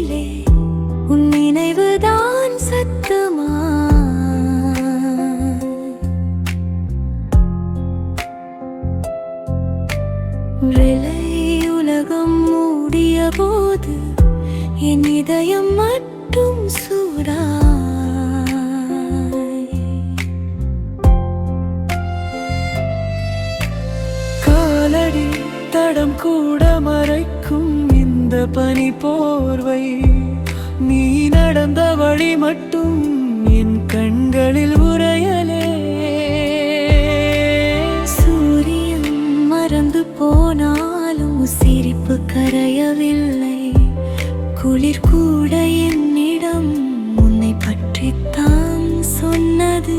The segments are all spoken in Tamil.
நினைவிலே உன் நினைவுதான் சத்தமா? விலை உலகம் மூடிய போது என் இதயம் மட்டும் சூடா காலடி தடம் கூட மறைக்கும் இந்த பனி போர்வை நீ நடந்த வழி மட்டும் என் கண்களில் உரையலே சூரியன் மறந்து போனாலும் சிரிப்பு கரையவில்லை. குளிர் கூட என்னிடம் உன்னை பற்றித்தான் சொன்னது.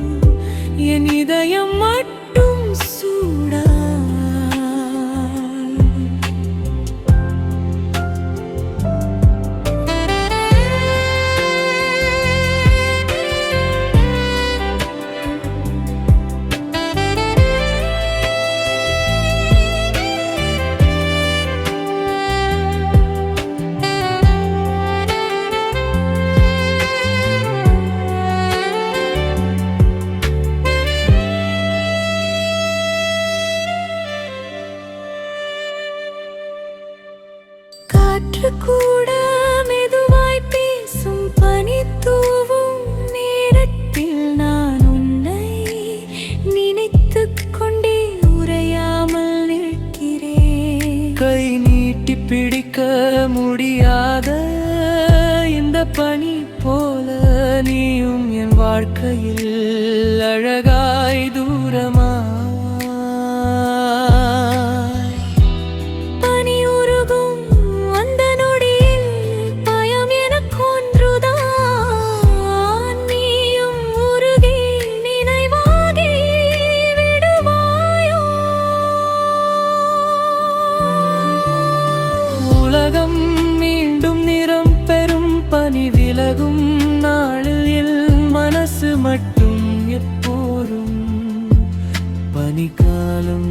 போதும் என் இதயம் மட்டும் காற்று கூட மெதுவாய் பேசும் பனி தூவும் நேரத்தில் நான் உன்னை நினைத்து கொண்டே உரையாமல் நிற்கிறேன். கை நீட்டி பிடிக்க முடியாத இந்த பனி போல நீயும் என் வாழ்க்கையில் உலகம் மீண்டும் நிறம் பெறும் பனி விலகும் நாளில் மனசு மட்டும் எப்போரும் பனிக்காலம்